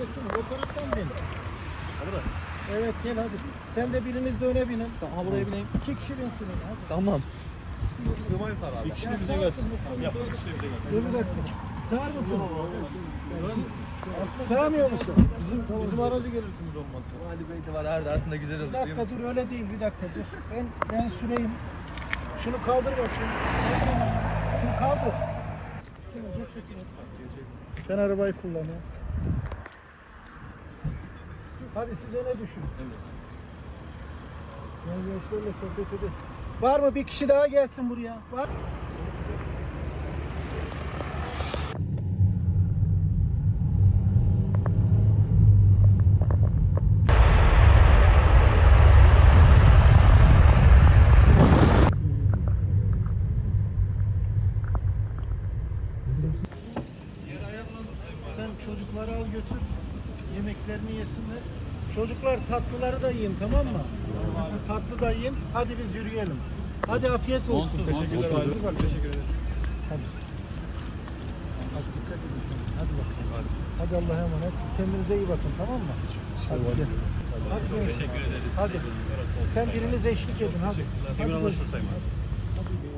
ol. O taraftan bin. Evet gel hadi. Sen de biriniz de öne binin. Tamam buraya bineyim. İki kişi binsin. Hadi. Tamam. Sığmayız abi. Bir kişi Ya bize gelsin. Yap, bir kişi bize gelsin. Dur bir dakika. Sağır mısınız? Sığamıyor musun? Bizim, bizim aracı gelirsiniz olmazsa. Ali Bey de var herhalde aslında güzel olur Bir dakika dur öyle değil bir dakika dur. Ben ben süreyim. Şunu kaldır bakayım. Şunu kaldır. Şunu geç. Ben arabayı kullanıyorum. Hadi siz öne düşün. Gel gençlerle sohbet edelim. Var mı bir kişi daha gelsin buraya? Var. Sen çocukları al götür. Yemeklerini yesinler. Çocuklar tatlıları da yiyin tamam mı? Tatlı da yiyin. Hadi biz yürüyelim. Hadi afiyet olsun. Teşekkürler abi. Teşekkür ederim. Hadi. Hadi dikkat edin. Hadi bakalım. Hadi Allah'a emanet. Kendinize iyi bakın tamam mı? Hadi gel. Hadi Teşekkür ederiz. Hadi. Sen biriniz eşlik edin hadi. Hadi anlaşılsayım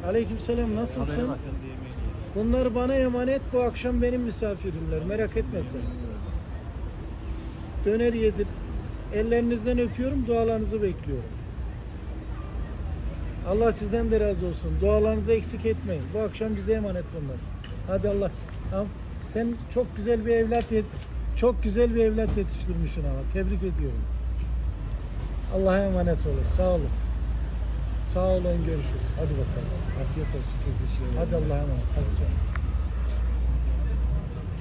Aleykümselam nasılsın? Bunlar bana emanet bu akşam benim misafirimler merak etme sen. Döner yedir. Ellerinizden öpüyorum dualarınızı bekliyorum. Allah sizden de razı olsun. Dualarınızı eksik etmeyin. Bu akşam bize emanet bunlar. Hadi Allah. Tamam. Sen çok güzel bir evlat yet çok güzel bir evlat yetiştirmişsin ama. Tebrik ediyorum. Allah'a emanet olun. Sağ olun. Sağ olun görüşürüz. Hadi bakalım. Afiyet olsun kardeşim. Hadi Allah'a emanet. Hadi canım.